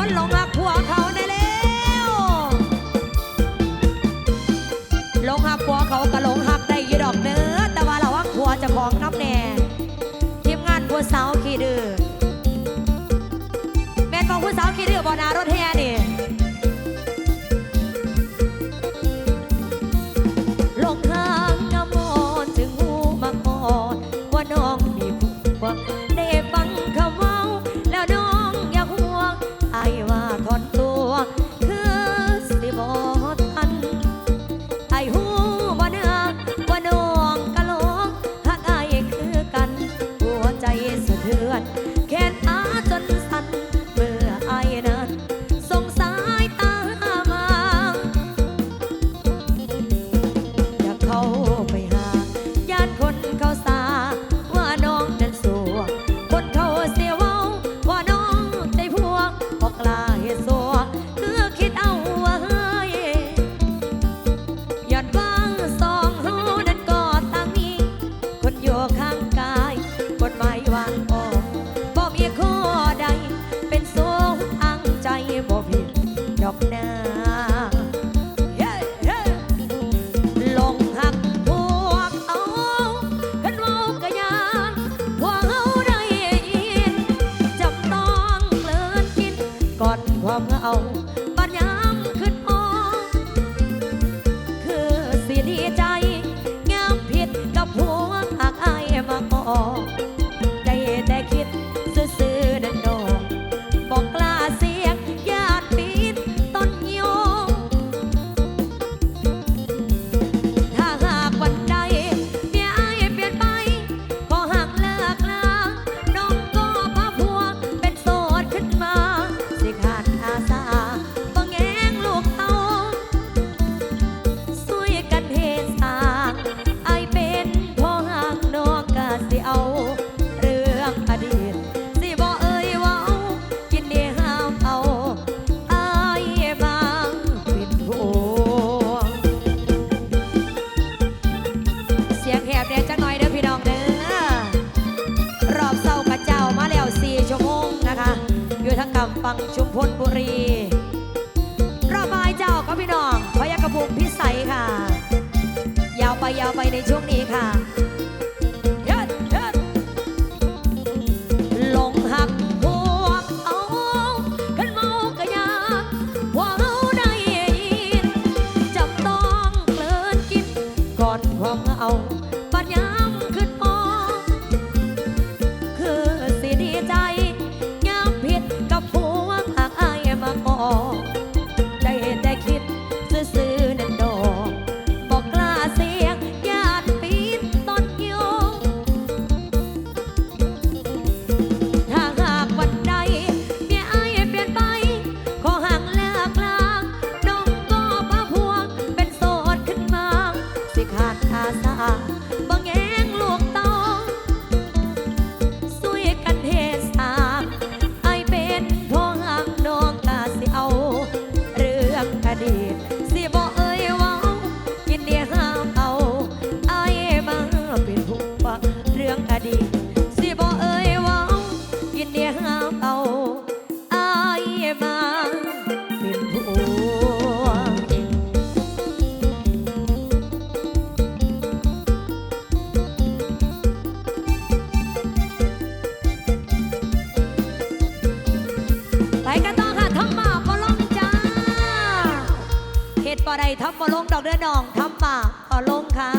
คนหลงหักผัวเขาแน่แล้วหลงหักผัวเขาก็หลงหักได้ยีดอกเนื้อแต่ว่าเราหักผัวจะของน้ำแน่ทีมงานผัวสาวขี่ดื้อแม่นมองผัวสาวขี่ดื้อบอนารถแทนำปังชุมพลบุรีระบายเจ้าก็พี่น้องพยากระพุมพิสัยค่ะ ยาวไปยาวไปในช่วงนี้ค่ะ อกเดือนองทำปากออลงค่ะ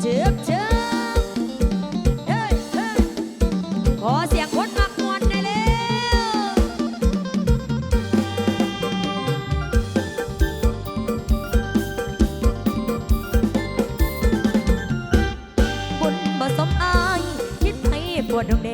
เชิบเชิบเฮ้ยเฮ้ยขอเสียงคนมักมวนได้เร็วบุญบ่สมอายคิดให้ปวดดวงเด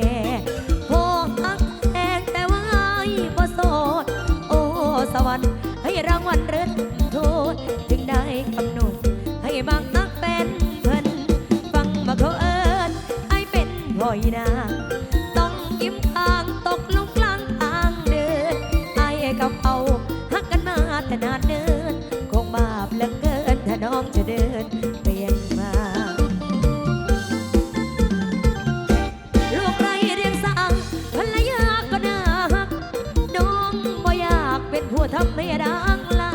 ทำให้ดังลา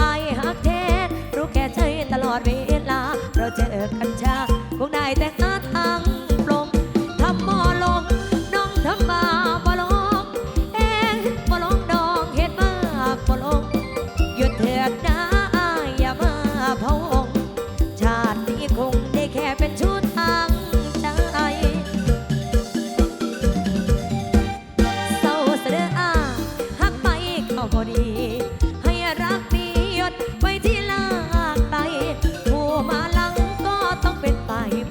อายหักแท้รู้แก่ใจตลอดเวลาเราเจอกัน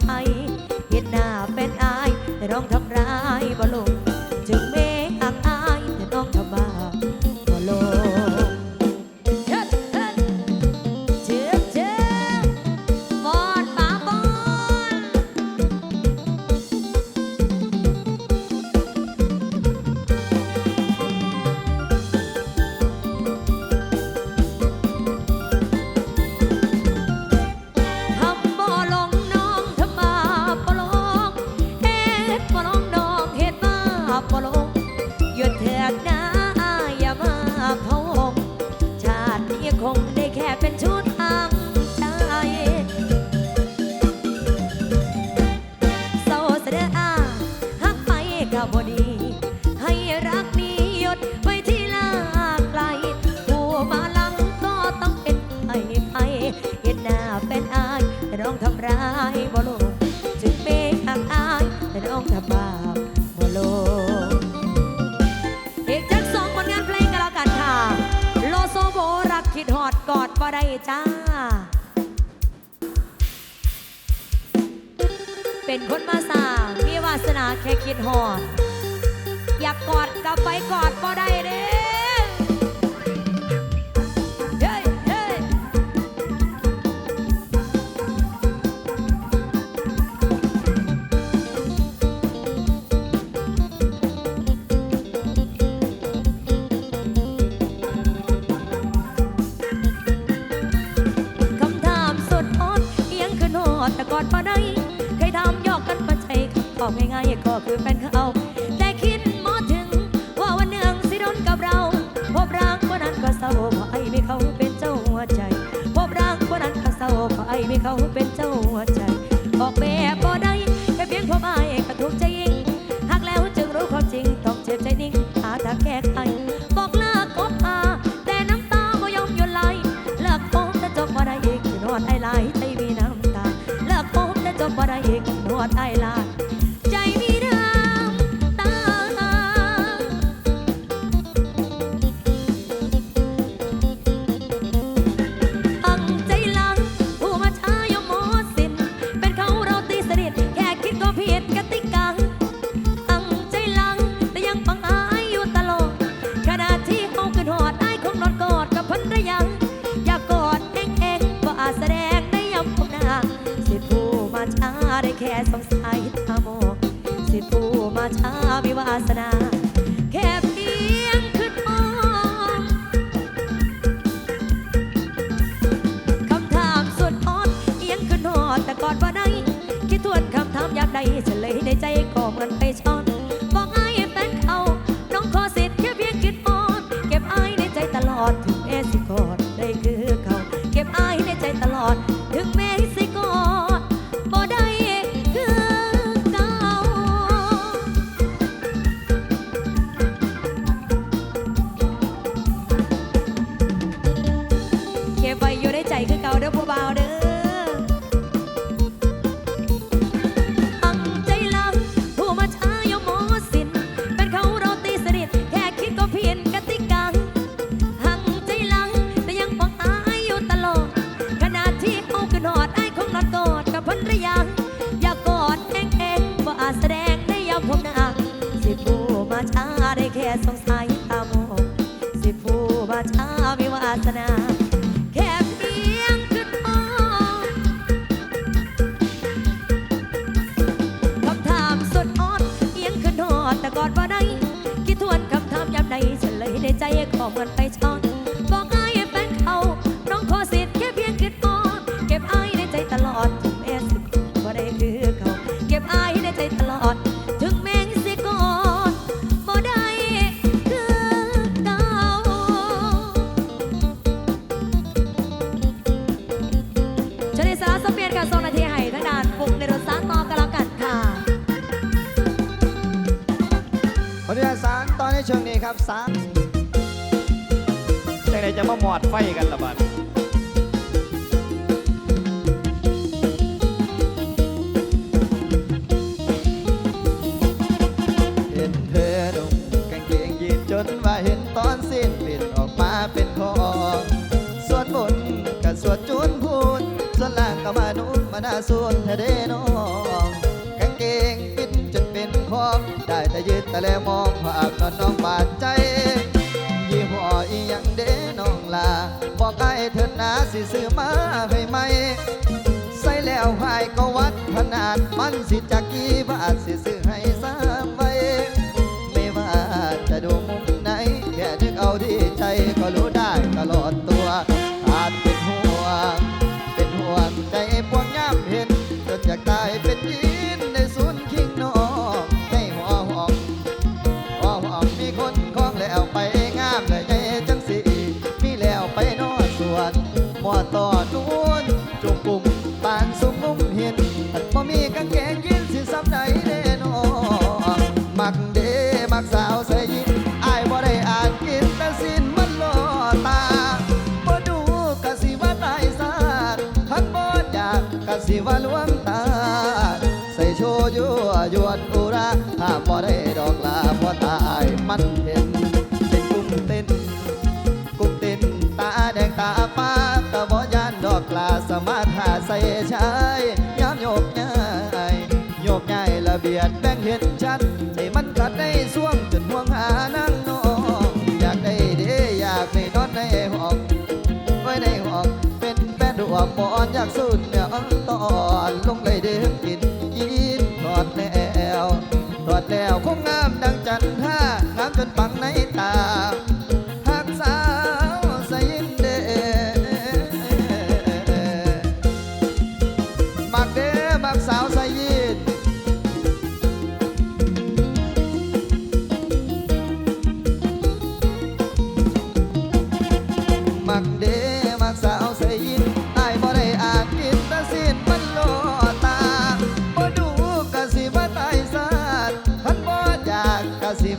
ไป ได้จ้า เป็นคนมาสามีวาสนาแค่คิดหอด อยากกอดกับไปกอดก็ได้เด้ คืนแฟนเขาแต่คิดมอถึง ว่าวันหนึ่งสิโดนกับเรา พบรักวันนั้นก็เศร้าเพราะไอ้ไม่เขาเป็นเจ้าหัวใจ พบรักวันนั้นก็เศร้าเพราะไอ้ไม่เขาเป็นเจ้าหัวใจ ออกแบบบ่ได้แค่เพียงพบไอ้กระทุกใจยิงหักแล้วจึงรู้ความจริงต้องเจ็บใจนิ่งหาทางแก้ไขบอกเลิกคบหาแต่น้ำตาบ่ยอมหยุดไหลเลิกคบแล้วจบบ่ได้อีกนอนไอ้ไหลใจมีน้ำตาเลิกคบแล้วจบบ่ได้อีกนอดไอ้ไหล i'm Shavasana. ก็เหมือนไปช้อนบอกอายแฟนเขาน้องขอสิทธิ์แค่เพียงคิดมอเก็บอาในใจตลอดแม้สิบ่ได้คือเขาเก็บอาในใจตลอด ถึงแม้สิกอนบ่ได้คือเขาชนิสาสเปียนกับโซนาทไห้ทั้งด่านปุกในรถสานต่อกันกันค่ะคนที่สารตอนนี้เงนี้ครับสาม จะมาหมอดไฟกันละบัดเห็นเธอดุงกางเกงยีนจนว่าเห็นตอนสิ้นปิดออกมาเป็นของส่วนบนกับส่วนจูนพูนส่วนล่างก็มานุ่นมาหน้าส่วนเธอเด้น้องกางเกงปิดจนเป็นของได้แต่ยืนแต่แลมองภาพนอนน้องบาดใจ ลา บอกไอ้เถิดนาสิซื้อมาให้ไหม ใส่แล้วหายก็วัดขนาดมันสิจักกี่บาทสิซื้อให้สามใบไม่ว่าจะดูมุมไหน แค่นึกเอาที่ใจก็รู้ได้ตลอด มักสาวใส่ยินอายบ่ได้อ่านกินแต่สิ้นมันล่อตาบ่ดูกะสิว่าตายซาดคันบ่อยากกะสิว่าลวงตา ใส่โชยั่วยวนอุราห้าบ่ได้ดอกลาเพราะตายมันเห็นเป็นกุ้งเต้นกุ้งเต้นตาแดงตาฟ้าก็บ่ยานดอกลาสมาถหาใส่ชาย ยระเบียดแบ่งเห็นชัดใจมันกัดในส่วงจนห่วงหานั่งนอง อยากได้เด้อยากได้นอนในห้องไว้ในห้องเป็นแป้นดวงบอนอยากสุดเนี่ยอันตอ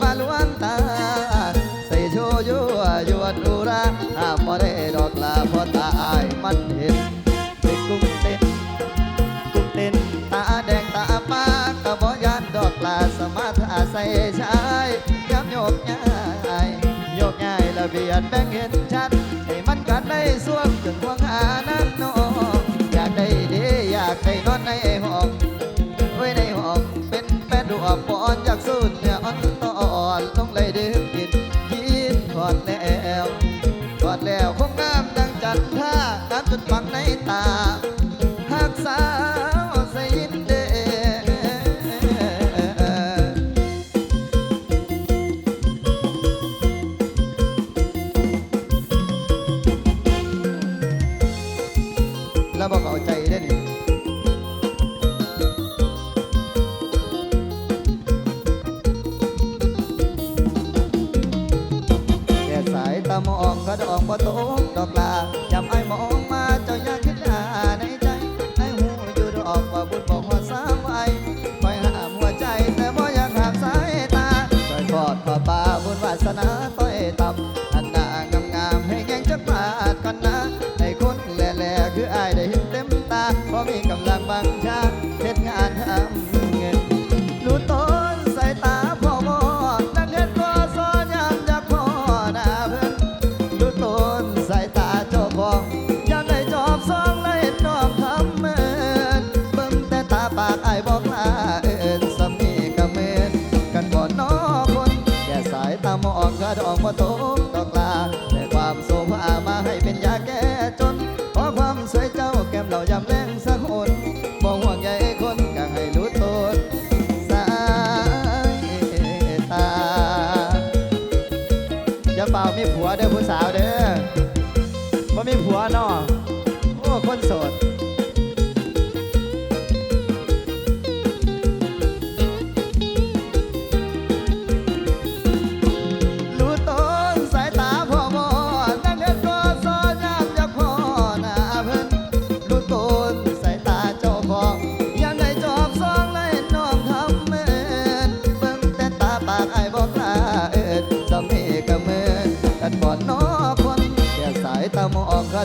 กะสิว่าลวงตา ใส่โชว์ยั่วยวนอุราห้ามบ่ได้ดอกลาพราะตาอายมันเห็นเป็นกุ้งเต้นกุ้งเต้นตาแดงตาปากกะบ่ยานดอกลาสมาธาศัยชายย้ำโยกย้ายโยกย้ายระเบียดแบ่งเห็นชัดให้มันกัดได้สวมจนห่วงหานั่งนองอยากได้เด้อยากได้นอนในห้อง องก็ดอกบ่ตกดอกลาแต่ความโศกอามาให้เป็นยาแก้จนเพราะความสวยเจ้าแก้มเรายำแรงสักคนบ่ห่วงใยคนก็ให้รู้ตนสายตาอย่าเป่ามีผัวเด้อผู้สาวเด้อว่ามีผัวนาะโอ้คนโสด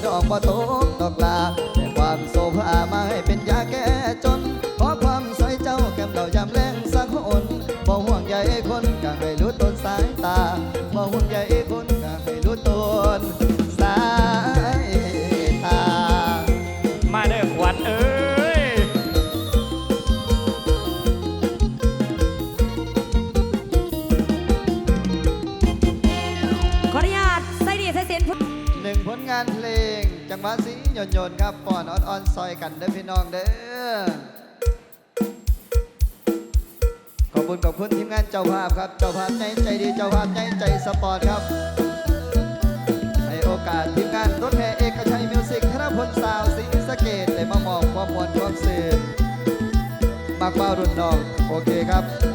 ดอกบ่ตกดอกลาแต่ความโศภามาให้เป็นยาแก้ โยนโยนครับป้อนออนออนซอยกันเด้อพี่น้องเด้อขอบคุณขอบคุณทีมงานเจ้าภาพครับ เจ้าภาพใจใจดีเจ้าภาพใจใจสปอร์ตครับให้โอกาสทีมงานรถแห่เอกชัยมิวสิกธนพลสาวสีสเกตเลยมามอบความมวลความสียอมากเป้ารุ่นน้องโอเคครับ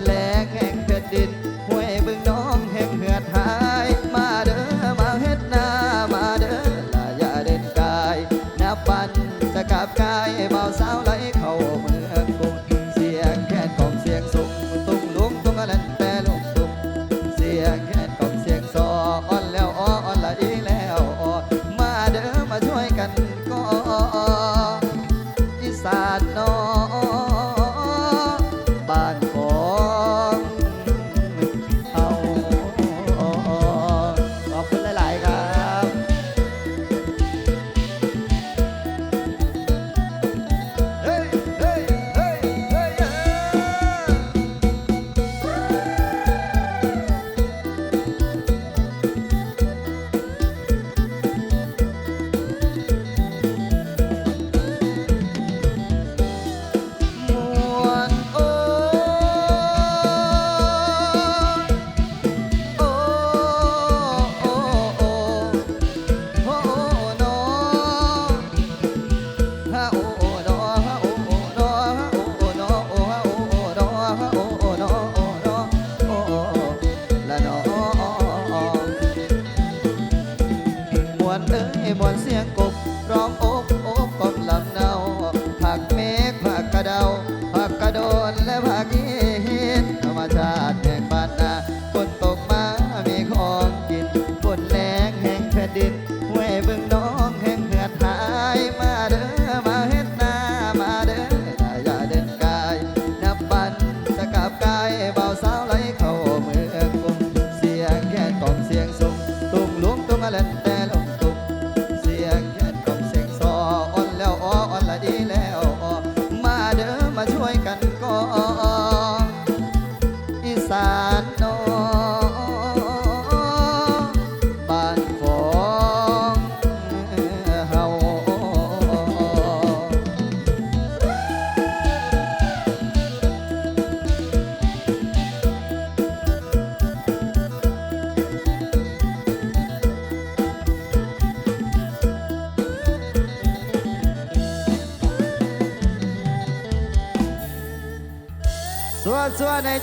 แลแข่งแผ่นดิน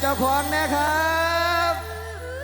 ส